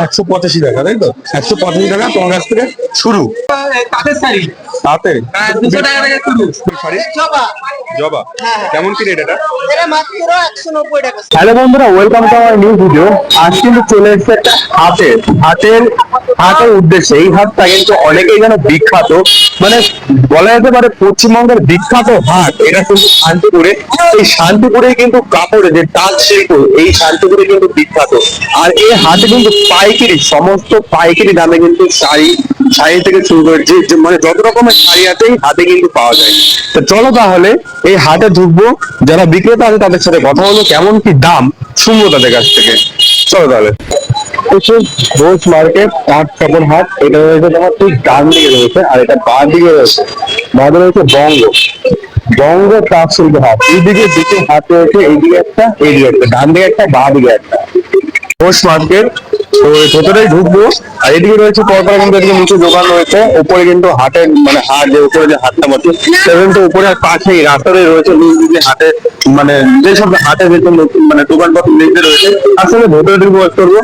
একশো পঁচাশি টাকা তাই তো? একশো পঁচাশি টাকা তোমার কাছ থেকে শুরু। তাদের শাড়ি। তাতে? হ্যাঁ, জবা। জবা? কেমন কি রেট এটা? হ্যালো বন্ধুরা ওয়েলকাম টু আমার নিউ ভিডিও আজ কিন্তু চলে এসেছে একটা হাটের হাটের হাটের উদ্দেশ্যে। এই হাটটা কিন্তু অনেকেই যেন বিখ্যাত মানে বলা যেতে পারে পশ্চিমবঙ্গের বিখ্যাত হাট। এটা কিন্তু শান্তিপুরে। এই শান্তিপুরে কিন্তু কাপড়ে যে তাঁত শিল্প এই শান্তিপুরে কিন্তু বিখ্যাত। আর এই হাটে কিন্তু পাইকারি সমস্ত পাইকারি দামে কিন্তু শাড়ি শাড়ি থেকে শুরু করে যে মানে যত রকমের এই হাটে কিন্তু পাওয়া যায়। তো চলো তাহলে এই হাটে ঢুকবো, যারা বিক্রেতা আছে তাদের সাথে কথা বলব, কেমন কি দাম, শুনব তাদের কাছ থেকে। চলো তাহলে। ঘোষ মার্কেট পাট কাপড় হাট, এটা রয়েছে তোমার ঠিক ডান দিকে রয়েছে, আর এটা বাঁ দিকে রয়েছে। রয়েছে বঙ্গ। বঙ্গ তাঁত শিল্প হাট এইদিকে দুটো হাট রয়েছে এইদিকে একটা এইদিকে একটা, ডান দিকে একটা, বাঁ দিকে একটা। ঘোষ মার্কেট, তো এর ভেতরেই ঢুকবো। আর এদিকে রয়েছে পরপর কিন্তু এদিকে নিচে দোকান রয়েছে। উপরে কিন্তু হাটের মানে হাট যে উপরে যে হাটটা বসে সেটা কিন্তু উপরে আর পাশেই রাস্তাতে রয়েছে দিকে হাটে মানে যেসব হাটে যেসব মানে দোকানপত্র নিচে রয়েছে আসলে ভেতরে দিকে বস করব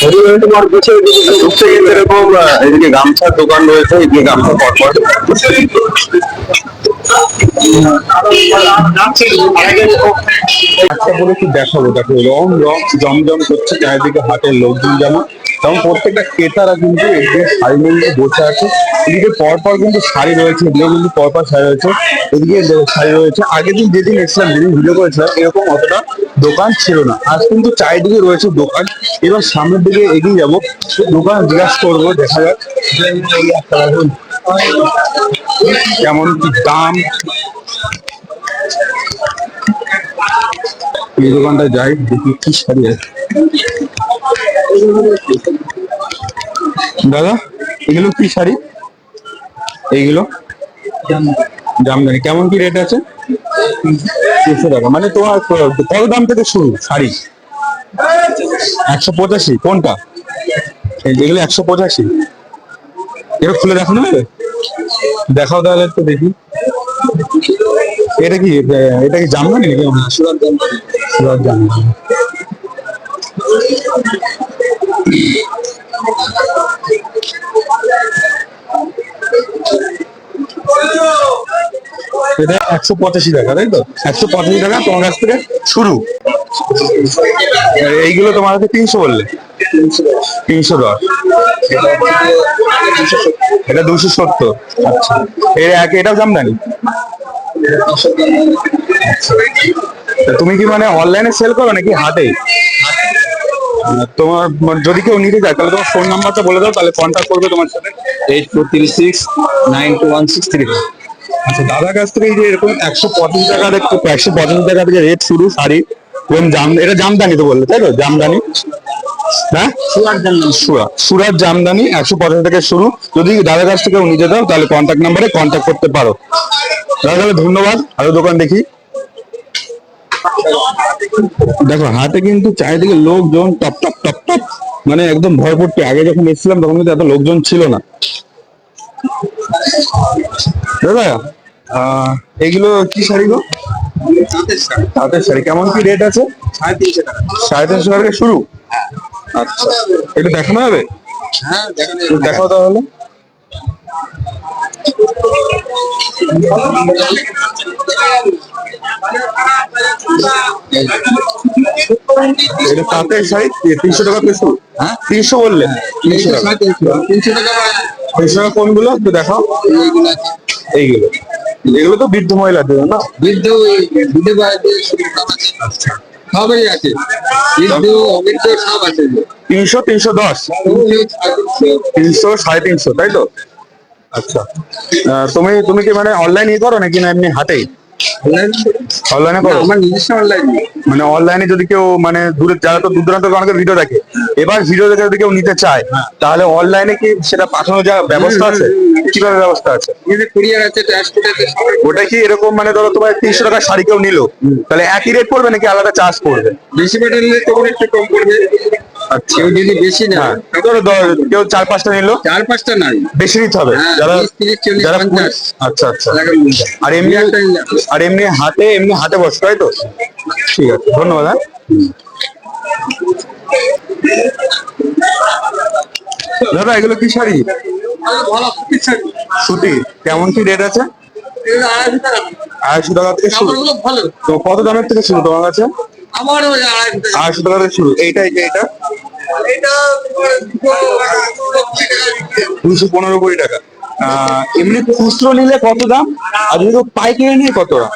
ভেতরে রয়েছে এদিকে গামছার দোকান রয়েছে, এদিকে গামছা পরপর। একটা বলে কি দেখাবো? দেখো, রং রং, জমজম করছে, চারিদিকে হাটের লোকজন যেমন তেমন প্রত্যেকটা ক্রেতারা কিন্তু এদিকে শাড়ি নিয়ে বসে আছে, এদিকে পরপর কিন্তু শাড়ি রয়েছে এদিকে কিন্তু পরপর শাড়ি রয়েছে, এদিকে শাড়ি রয়েছে। আগের দিন যেদিন এসেছিলাম, যেদিন ভিডিও করেছিলাম, এরকম অতটা দোকান ছিল না। আজ কিন্তু চারিদিকে রয়েছে দোকান। এবার সামনের দিকে এগিয়ে যাব, দোকান জিজ্ঞাসা করব, দেখা যাক। কেমন কি দাম? এই দোকানটা যাই, দেখি কি শাড়ি আছে। দাদা, এগুলো কি শাড়ি? এইগুলো? জামদানি। কেমন কি রেট আছে? তিনশো টাকা। মানে তোমার, কত দাম থেকে শুরু শাড়ি? একশো পঁচাশি। কোনটা? এগুলো একশো পঁচাশি। এবার খুলে দেখো না দেখাও তাহলে একটু দেখি। এটা কি এটা কি জামদানি নাকি? এটা একশো পঁচাশি টাকা, তাই তো? একশো পঁচাশি টাকা তোমার কাছ থেকে শুরু। এইগুলো তোমার কাছে তিনশো বললে। তিনশো দশ। এটা দুশো সত্তর। আচ্ছা। এটাও জামদানি? তা তুমি কি মানে অনলাইনে সেল করো নাকি হাটে? তোমার মানে যদি কেউ নিতে চায় তাহলে তোমার ফোন নাম্বারটা বলে দাও তাহলে কন্ট্যাক্ট করবে তোমার সাথে। Eight four three six nine two one six three আচ্ছা দাদার কাছ থেকে এই যে এরকম একশো পঁচিশ টাকা একশো পঁচিশ টাকা থেকে রেট শুরু শাড়ি এবং জাম এটা জামদানি তো বললে তাই তো? জামদানি? হ্যাঁ? সুরা সুরাত জামদানি একশো পঁচাশি থেকে শুরু। যদি দাদার কাছ থেকে নিতে দাও তাহলে কন্ট্যাক্ট নাম্বারে কন্ট্যাক্ট করতে পারো। দাদা তাহলে ধন্যবাদ। আরও দোকান দেখি। দেখো হাতে কিন্তু চারিদিকে লোকজন টপ টপ টপ টপ মানে একদম ভরপুরটি। আগে যখন এসেছিলাম তখন কিন্তু এত লোকজন ছিল না। দাদা এগুলো কি শাড়ি গো? তাঁতের শাড়ি। কেমন কি রেট আছে? সাড়ে তিনশো টাকা সাড়ে তিনশো টাকা শুরু। আচ্ছা একটু দেখানো হবে? হ্যাঁ দেখাও তাহলে। এটা তাঁতের শাড়ি তিনশো টাকা পিছু হ্যাঁ? তিনশো বললে। তিনশো টাকা। তিনশো টাকা তিনশো টাকা কোনগুলো একটু দেখাও। এইগুলো। এগুলো তো বৃদ্ধ মহিলাদের না? বৃদ্ধ আছে। সবই আছে। বৃদ্ধ অবৃদ্ধ সব আছে। তিনশো তিনশো দশ। তিনশো সাড়ে তিনশো তাই তো? আচ্ছা। তুমি তুমি কি মানে অনলাইন ই করো নাকি না এমনি হাটেই? অনলাইনে করো। আমার নিজস্ব অনলাইন মানে অনলাইনে যদি কেউ মানে দূরে যারা তো দূর দূরান্ত থেকে অনেকের ভিডিও দেখে এবার ভিডিও দেখে যদি কেউ নিতে চায় তাহলে অনলাইনে কি সেটা পাঠানোর যা ব্যবস্থা আছে? কীভাবে ব্যবস্থা আছে? কুরিয়ার ওটা কি এরকম মানে ধরো তোমার তিনশো টাকার শাড়ি কেউ নিলো তাহলে একই রেট পড়বে নাকি আলাদা চার্জ পড়বে? বেশি তখন একটু কম করবে আচ্ছা। কেউ যদি বেশি না হ্যাঁ ধরো কেউ চার পাঁচটা নিলো। চার পাঁচটা নাই। বেশি নিতে হবে। হ্যাঁ, যারা যারা আচ্ছা আচ্ছা। আর এমনি আর এমনি হাতে এমনি হাতে বসে তাই তো? ঠিক আছে ধন্যবাদ হ্যাঁ। দাদা এগুলো কি শাড়ি? সুতি। কেমন কি রেট আছে? আড়াইশো টাকা থেকে শুরু। তো কত দামের থেকে শুরু তোমার কাছে? আমার আড়াইশো টাকা। থেকে শুরু। এইটা? এই যে এটা এটা তোমার দুশো হয়। পনেরো কোটি টাকা। আহ, এমনি খুচরো নিলে কত দাম? আর যদি পাইকারি নিয়ে কত দাম?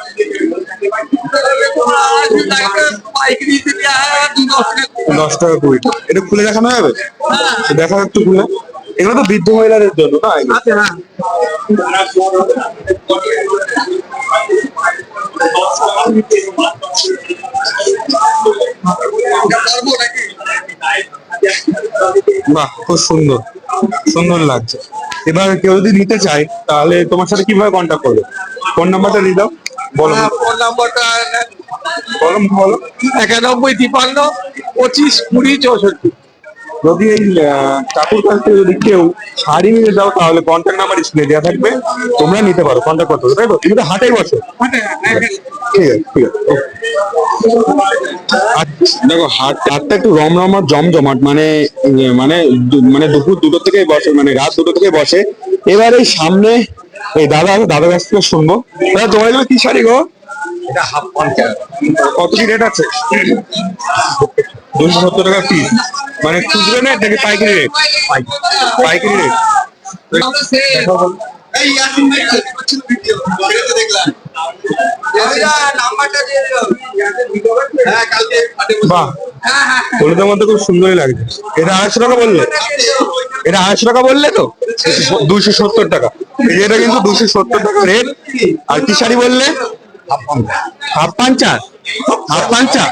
দশ টাকা কুড়ি টাকা। এটা খুলে দেখানো যাবে? দেখা একটু খুলে। এগুলো তো বৃদ্ধ মহিলাদের জন্য না? হ্যাঁ বাহ খুব সুন্দর। সুন্দর লাগছে। এবার কেউ যদি নিতে চায় তাহলে তোমার সাথে কীভাবে কন্ট্যাক্ট করবে? ফোন নাম্বারটা দিয়ে দাও। বলো। হ্যাঁ, ফোন নাম্বারটা বলো বলো। একানব্বই তিপান্ন পঁচিশ কুড়ি চৌষট্টি। যদি এই কাকুর কাছ থেকে যদি কেউ শাড়ি নিয়ে যাও তাহলে কন্ট্যাক্ট নাম্বার স্ক্রিনে দেওয়া থাকবে। তোমরা নিতে পারো কন্ট্যাক্ট করতে পারো তাই তো? তুমি তো হাটেই বসে। ঠিক আছে ঠিক আছে আর দেখো হাট হাটটা একটু রম রমরমা জমজমাট মানে মানে মানে দুপুর দুটো থেকে বসে মানে রাত দুটো থেকে বসে। এবার এই সামনে এই দাদা দাদার কাছ থেকে শুনব। দাদা তোমার এগুলো কি শাড়ি গো? এটা হাফ কত কি রেট আছে? দুশো সত্তর টাকা পিস মানে খুচরো রেট নাকি পাইকারি রেট? পাইকারি রেট। হ্যাঁ বাহ। হলুদের মধ্যে খুব সুন্দরই লাগছে। এটা আড়াইশো টাকা বললে? এটা আড়াইশো টাকা বললে তো? দুশো সত্তর টাকা। এটা কিন্তু দুশো সত্তর টাকা রেট। আর কি শাড়ি বললে? হাফ পাঞ্চা হাফ পাঞ্চা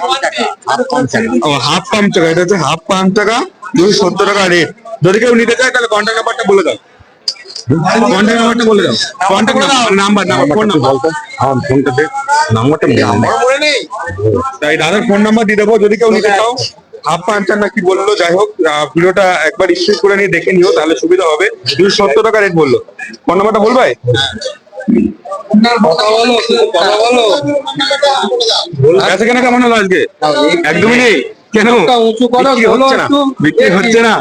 ও হাফ পাম্প টাকা এটা হচ্ছে হাফ পাম্প টাকা দুশো সত্তর টাকা রেট যদি কেউ নিতে চায় তাহলে কন্ট্যাক্ট নাম্বারটা বলে দাও। কন্ট্যাক্ট নাম্বারটা বলে দাও। Contact number number phone number আমার ফোনটা দে। নাম্বারটা আমার মনে নেই। তাই দাদার ফোন নাম্বার দিয়ে দেবো। যদি কেউ নিতে চাও হাফ পাঞ্চার না কি বলল যাই হোক ভিডিওটা একবার স্ক্রিন করে নিয়ে দেখে নিও তাহলে সুবিধা হবে। দুশো সত্তর টাকা রেট বলল। ফোন নাম্বারটা বলবাই কথা বলো কথা বলো বেচা কেনা কেমন হলো আজকে? একদমই নেই। কেন? একটা উঁচু করো, হচ্ছে না। একটু। বিক্রি হচ্ছে না।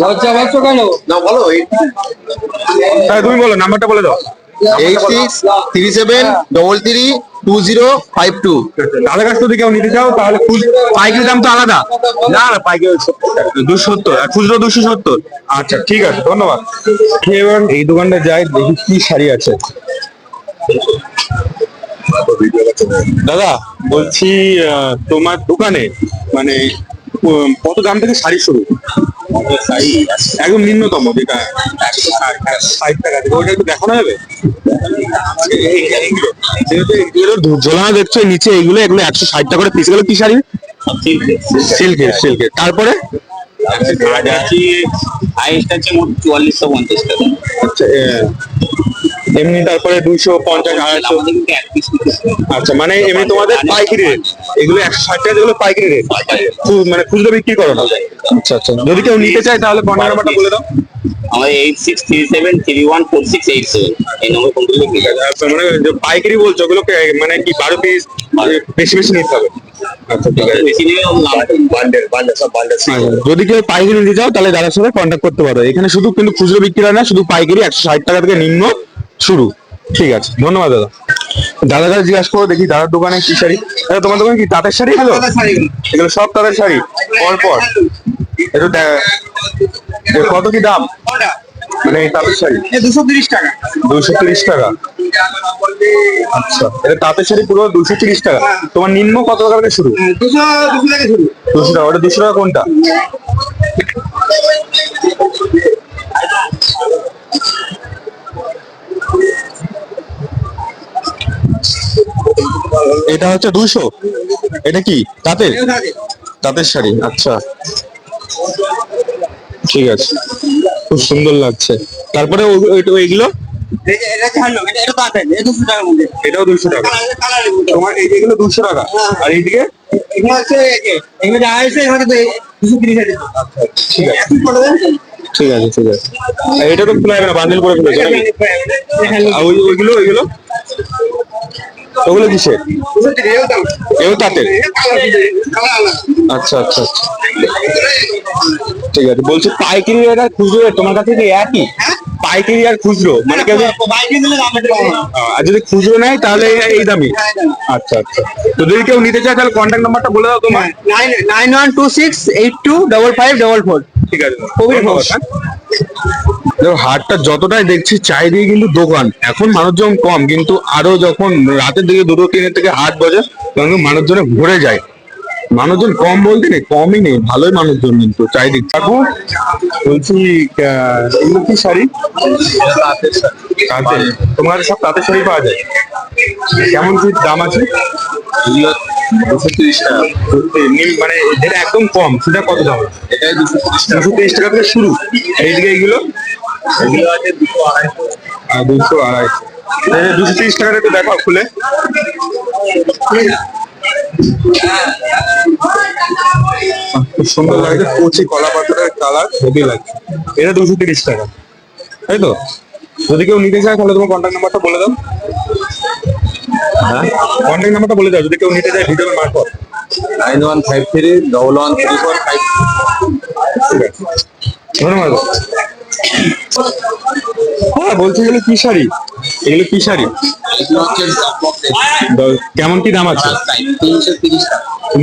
লজ্জা পাচ্ছ কেন? না বলো তাই তুমি বলো নাম্বারটা বলে দাও। Eight six three seven double three two zero five two. কাছ যদি কেউ নিতে চাও তাহলে পাইকারি দাম তো আলাদা। না না পাইকারি দুশো সত্তর। আর খুচরো দুশো সত্তর। আচ্ছা ঠিক আছে ধন্যবাদ। এবার এই দোকানটা যাই দেখি কি শাড়ি আছে। দাদা বলছি তোমার দোকানে মানে কত দাম থেকে শাড়ি শুরু একদম নিম্নতম, যেটা ষাট টাকা থেকে। ওইটা একটু দেখানো যাবে? দেখছ নিচে এগুলো এগুলো একশো ষাট টাকা করে পিস গেলো। কি শাড়ি? সিল্কের সিল্কের। তারপরে? হাইস্ট আছে মোট চুয়াল্লিশশো পঞ্চাশ টাকা আচ্ছা এমনি তারপরে দুইশো পঞ্চাশ আড়াইশো। আচ্ছা মানে এমনি তোমাদের পাইকারি রেট এগুলো একশো ষাট টাকা যেগুলো পাইকারি রেট মানে খুচরো বিক্রি করো না। আচ্ছা আচ্ছা। যদি কেউ নিতে চায় তাহলে কন্ট্যাক্ট নাম্বারটা বলে দাও। আমাদের eight six three seven three one four six eight seven এই নম্বর ফোন করলে পেয়ে যাবে আচ্ছা মানে পাইকারি বলছো ওগুলোকে মানে কি বারো পিস বেশি বেশি নিতে হবে। আচ্ছা আচ্ছা, যদি কেউ পাইকারি নিতে চাও তাহলে দাদার সাথে কন্ট্যাক্ট করতে পারো। এখানে শুধু কিন্তু খুচরো বিক্রি হয় না শুধু পাইকারি একশো ষাট টাকা থেকে নিম্ন। শুরু। ঠিক আছে ধন্যবাদ দাদা। দাদা কাছে জিজ্ঞাসা করো দেখি দাদার দোকানে কি শাড়ি। দাদা তোমার দোকানে কি তাঁতের শাড়ি এগুলো? এগুলো সব তাঁতের শাড়ি পর পর। একটু কত কি দাম? মানে তাঁতের শাড়ি? দুশো তিরিশ টাকা। দুশো তিরিশ টাকা। আচ্ছা এটা তাঁতের শাড়ি পুরো দুশো তিরিশ টাকা। তোমার নিম্ন কত টাকা থেকে শুরু? দুশো দুশো থেকে শুরু। দুশো টাকা ওটা দুশো টাকা কোনটা? এটা হচ্ছে দুশো এটা কি? তাঁতের? তাঁতের শাড়ি আচ্ছা। ঠিক আছে। খুব সুন্দর লাগছে। তারপরে মধ্যে। এটাও দুশো টাকা। তোমার দুশো টাকা। আর এইদিকে? এগুলো আছে ঠিক আছে। ঠিক আছে ঠিক আছে। এটা তো খোলা না বান্ডিল করে ফেলেছো আর ওইগুলো ওইগুলো ওগুলো কিসের? এও তাঁতের। আচ্ছা আচ্ছা আচ্ছা। ঠিক আছে বলছি পাইকারি রেট আর খুচরো রেট তোমার কাছে কি একই? পাইকারি আর খুচরো মানে কেউ দাম। আর যদি খুচরো নেয় তাহলে এই- দামই। আচ্ছা আচ্ছা। তো যদি কেউ নিতে চায় তাহলে কন্ট্যাক্ট নাম্বারটা বলে দাও তোমার nine one two six eight two double five double four. ঠিক আছে। ঘোষ। দেখো হাটটা যতটাই দেখছি চারিদিকে কিন্তু দোকান। এখন মানুষজন কম কিন্তু আরও যখন রাতের দিকে দুটো তিনের থেকে হাট বসে তখন মানুষজনে ভরে যায়। মানুষজন কম বলতে নেই কমই নেই ভালোই মানুষজন কিন্তু চারিদিক। কাকু বলছি এগুলো কি শাড়ি? তাঁতের তোমার সব তাঁতের শাড়ি পাওয়া যায়? কেমন কি দাম আছে? দুশো তিরিশ টাকা। মানে যেটা একদম কম সেটা কত দাম? তিরিশ দুশো তিরিশ টাকা থেকে শুরু। এইদিকে এইগুলো? এগুলো আছে দুশো আড়াইশো দুশো আড়াইশো দুশো তিরিশ টাকাটা একটু দেখাও খুলে খুব সুন্দর লাগছে কচি কলা পাতার কালার হেভি লাগছে এটা দুশো তিরিশ টাকা তাই তো যদি কেউ নিতে চায় তাহলে তোমার কন্ট্যাক্ট নাম্বারটা বলে দাও হ্যাঁ কন্ট্যাক্ট নাম্বারটা বলে দাও যদি কেউ নিতে চায় ভিডিওর মারফত nine one five three double one three four five ধন্যবাদ। হ্যাঁ বলছি এগুলো কি শাড়ি? এগুলো কি শাড়ি? কেমন কি দাম আছে?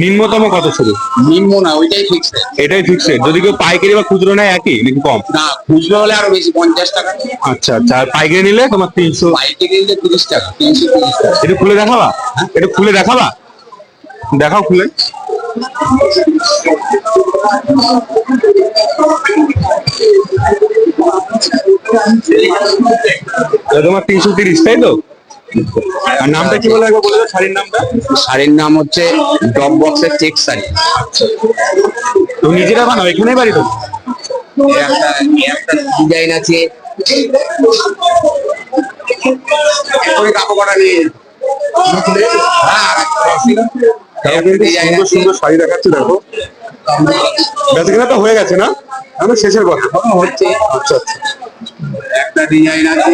নিম্নতম কত শুরু? নিম্ন না ওইটাই ফিক্সড এটাই ফিক্সড যদি কেউ পাইকারি বা খুচরো নেয় একই, নাকি কম? না খুচরো হলে আরও বেশি পঞ্চাশ টাকা আচ্ছা আচ্ছা পাইকারি নিলে তোমার তিনশো বাইকে কিনলে তিরিশ টাকা তিনশো তিরিশ টাকা এটা খুলে দেখাবা? এটা খুলে দেখাবা? দেখাও খুলে। তোমার তিনশো তিরিশ তাই তো? আর নামটা কি বলে একবার বলে শাড়ির নামটা? শাড়ির নাম হচ্ছে ড্রপ বক্সের চেক শাড়ি। তুমি নিজেরা বানাও এখানেই বাড়ি তো? ডিজাইন আছে। কাপড় কটা নিয়ে হ্যাঁ, সুন্দর। সুন্দর শাড়ি দেখাচ্ছে দেখো। বেচাকেনা তো হয়ে গেছে না? আমি শেষের কথা। হচ্ছে। আচ্ছা আচ্ছা। একটা ডিজাইন আছে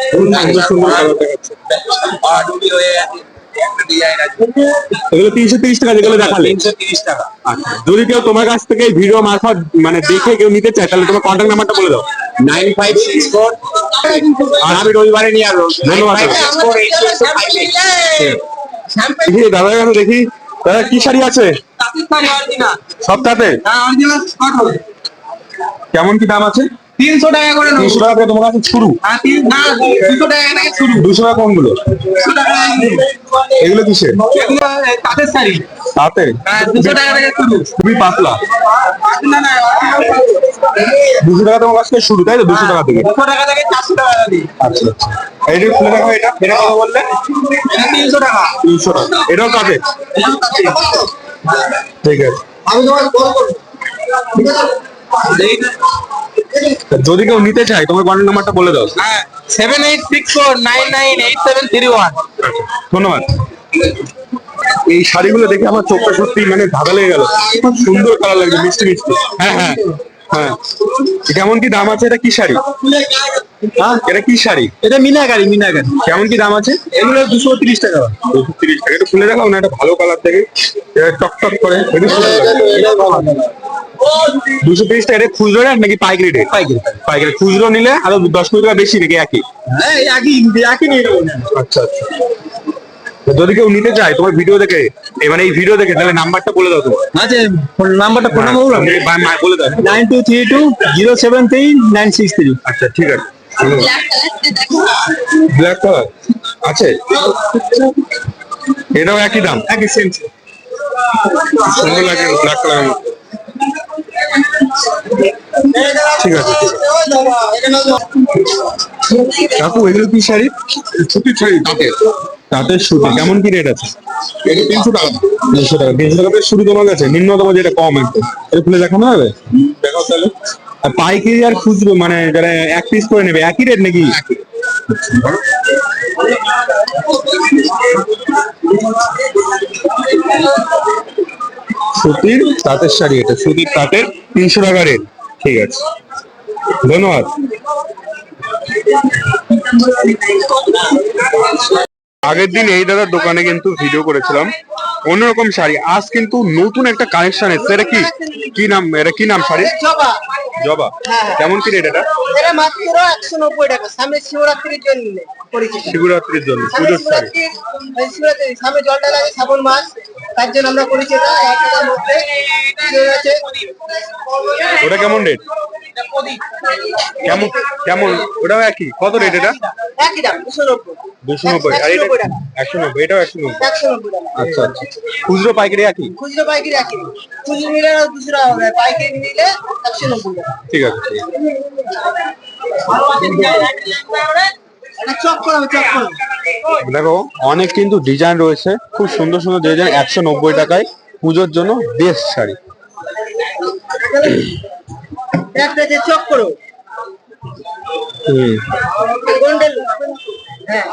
সুন্দর সুন্দর কালার দেখাচ্ছে। হয়ে একটা ডিজাইন আছে এগুলো তিনশো তিরিশ টাকা যেগুলো দেখালে। তিনশো তিরিশ টাকা। আচ্ছা যদি কেউ তোমার কাছ থেকে ভিডিও মারফত মানে দেখে কেউ নিতে চায় তাহলে তোমার কন্ট্যাক্ট নাম্বারটা বলে দাও। Nine five six four. আর আমি রবিবারে নিয়ে আসব। ধন্যবাদ দেখি কাছে দেখি। দাদা কি শাড়ি আছে? সব তাতে কেমন কি দাম আছে? তিনশো টাকা করে নেব। তিনশো টাকা তোমার কাছে শুরু। হ্যাঁ, তিন- না দুশো টাকা থেকে শুরু। দুশো টাকা কোনগুলো দুশো টাকা এগুলো কিসের? এগুলো তাঁতের শাড়ি। তাতে? হ্যাঁ দুশো টাকা থেকে শুরু। খুবই পাতলা। না দুশো টাকা তোমার কাছ শুরু তাই তো? দুশো টাকা থেকে। দুশো টাকা থেকে চারশো টাকা দিই আচ্ছা আচ্ছা। এই যে খুলে দেখো এটা এটা কত বললে? তিনশো টাকা। তিনশো টাকা। এটাও তাতে? ঠিক আছে। আমি তোমার কল করব। যদি কেউ নিতে চায় তোমার কন্ট্যাক্ট নাম্বারটা বলে দাও। হ্যাঁ seven eight six four nine nine eight seven three one ধন্যবাদ। এই শাড়িগুলো দেখে আমার চোখটা সত্যি মানে ধাঁধা লেগে গেল। খুব সুন্দর কালার লাগছে মিষ্টি মিষ্টি। হ্যাঁ হ্যাঁ হ্যাঁ। কেমন কি দাম আছে? এটা কি শাড়ি? হ্যাঁ এটা কি শাড়ি? এটা মিনাকারি মিনাকারি। কেমন কি দাম আছে? এগুলো দুশো তিরিশ টাকা। দুশো তিরিশ টাকা। একটু খুলে দেখাও না এটা ভালো কালার থেকে এটা টক টক করে হেবি সুন্দর লাগে। দুশো তিরিশ টাকা এটা খুচরো রেট নাকি পাইকারি রেট? পাইকারি। পাইকারি। খুচরো নিলে আরও দশ কুড়ি টাকা বেশি নাকি একই। হ্যাঁ একই একই নিয়ে আচ্ছা আচ্ছা। যদি কেউ নিতে চায় তোমার ভিডিও দেখে এই মানে এই ভিডিও দেখে তাহলে নাম্বারটা বলে দাও তোমার। আচ্ছা ফোন নাম্বারটা ফোন নাম্বার হ্যাঁ, মা- বলে দাও। Nine two three two zero seven three nine six three. আচ্ছা ঠিক আছে। ব্ল্যাক কালার আছে এটাও একই দাম? একই সেম সুন্দর লাগে ব্ল্যাক কালার ঠিক আছে। কাকু এগুলো কি শাড়ি? সুতির শাড়ি তাঁতের তাঁতের সুতি। কেমন কি রেট আছে? এটা তিনশো টাকা। তিনশো টাকা। তিনশো টাকা থেকে শুরু তোমার কাছে। নিম্নতম যেটা কম একটু। এটা খুলে দেখানো হবে দেখাও তাহলে। আর পাইকারি আর খুচরো মানে যারা এক পিস করে নেবে একই রেট নাকি? সুতির তাঁতের শাড়ি এটা, সুতির তাঁতের তিনশো টাকা রেট। ঠিক আছে। ধন্যবাদ। আগের দিন এই দাদার দোকানে কিন্তু ভিডিও করেছিলাম। অন্যরকম শাড়ি। আজ কিন্তু নতুন একটা কানেকশন এসেছে। এটা কি? কি নাম? এটা কি নাম শাড়ি? জবা। জবা। কেমন কি রেট এটা? এটা মাত্র একশো নব্বই টাকা। সামনে শিবরাত্রির জন্য করেছি শিবরাত্রির জন্য পুজোর শাড়ি। সামনে জলটা লাগে শ্রাবণ মাস। তার জন্য আমরা করেছি এটা এক টাকার মধ্যে ওটা কেমন রেট কেমন কেমন? ওটাও একই? কত রেট এটা? একই দাম দুশো নব্বই। দুশো নব্বই। আর এটা নব্বই এটাও একশো নব্বই। একশো নব্বই আচ্ছা আচ্ছা। খুচরো পাইকারি একই? খুচরো পাইকারি একই। খুচরো নিলে দুশো টাকা হবে। পাইকারি নিলে একশো নব্বই টাকা। ঠিক আছে দেখো অনেক কিন্তু ডিজাইন রয়েছে। খুব সুন্দর সুন্দর ডিজাইন একশো নব্বই টাকায় পুজোর জন্য বেস্ট শাড়ি। একটা যে চক করো গোল্ডেন হ্যাঁ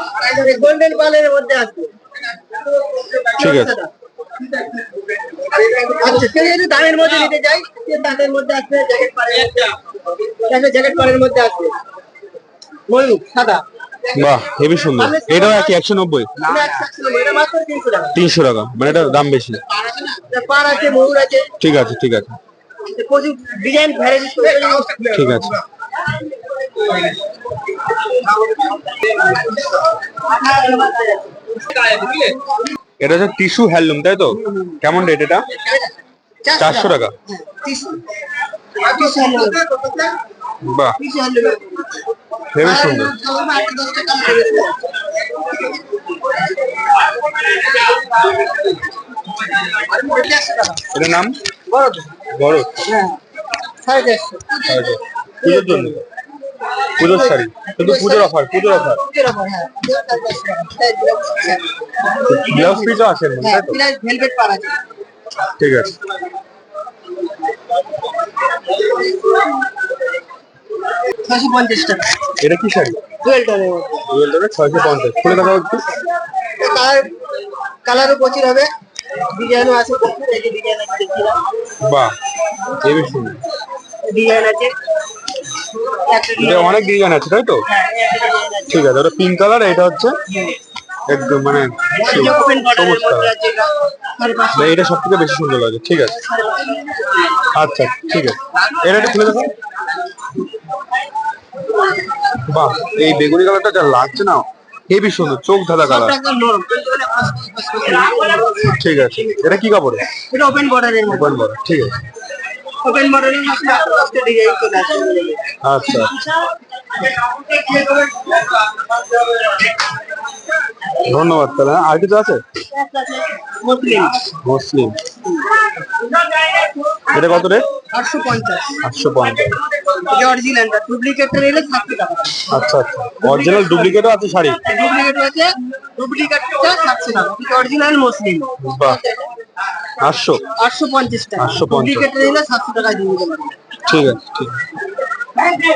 গোল্ডেন পালের মধ্যে আসবে। ঠিক আছে। আচ্ছা কেউ যদি দামের মধ্যে নিতে দামের মধ্যে আসবে জ্যাকেট পাড়ের জ্যাকেট পাড়ের মধ্যে আসবে। ময়ূর সাদা। বাহ সুন্দর। এটাও একই একশো নব্বই? এটা এটা তিনশো টাকা। মানে এটার দাম বেশি। এটা ঠিক আছে ঠিক আছে। এটা ঠিক আছে। এটা হচ্ছে টিস্যু হ্যান্ডলুম তাই তো? কেমন রেট এটা? চারশো টাকা। বাহ। হেবি সুন্দর। এটার নাম? বড়? বড়। হ্যাঁ সাড়ে চারশো। পুজোর জন্য। পুজোর শাড়ি কিন্তু পুজোর অফার পুজোর অফার হ্যাঁ। চারশো টাকা। ব্লাউজ পিসও হ্যাঁ আছে। ঠিক আছে। ছশো পঞ্চাশ টাকা। এটা কি শাড়ি? ডুয়েল টোনের ডুয়েল ডোরে ছয়শো পঞ্চাশ। খুলে দেখাও একটু। কালার কালারও প্রচুর হবে। ডিজাইনও আছে প্রচুর এই যে ডিজাইন আছে বাহ হেবি সুন্দর। ডিজাইন আছে। এটা অনেক ডিজাইন আছে তাই তো? ঠিক আছে ওটা পিঙ্ক কালার এটা হচ্ছে একদম মানে সবুজ কালার আছে এটা সব থেকে বেশি সুন্দর লাগে ঠিক আছে। আচ্ছা ঠিক আছে। এটা একটু খুলে দেখো বাহ এই বেগুনি কালারটা যা লাগছে না হেবি সুন্দর চোখ ধাঁধা কালার মানে ঠিক আছে এটা কি কাপড়ে? এটা ওপেন বর্ডারের ওপেন বড় ঠিক আছে। ওপেন বর্ডারের মধ্যে ডিজাইন চলে আচ্ছা। ধন্যবাদ তাহলে হ্যাঁ? আর কিছু আছে? মুসলিম। এটা কত রে? আটশো পঞ্চাশ। আটশো পঞ্চাশ। অরিজিনালটা ডুপ্লিকেটটা নিলে সাতশো টাকা আচ্ছা আচ্ছা। অরিজিনাল ডুপ্লিকেটও আছে শাড়ি? ডুপ্লিকেট আছে ডুপ্লিকেটটা সাতশো টাকা। অরিজিনাল মুসলিম। বাহ। আটশো। আটশো পঞ্চাশ টাকা। 850 ডুপ্লিকেট নিলে সাতশো টাকা দিয়ে দেবেন ঠিক আছে ঠিক আছে। Lagi.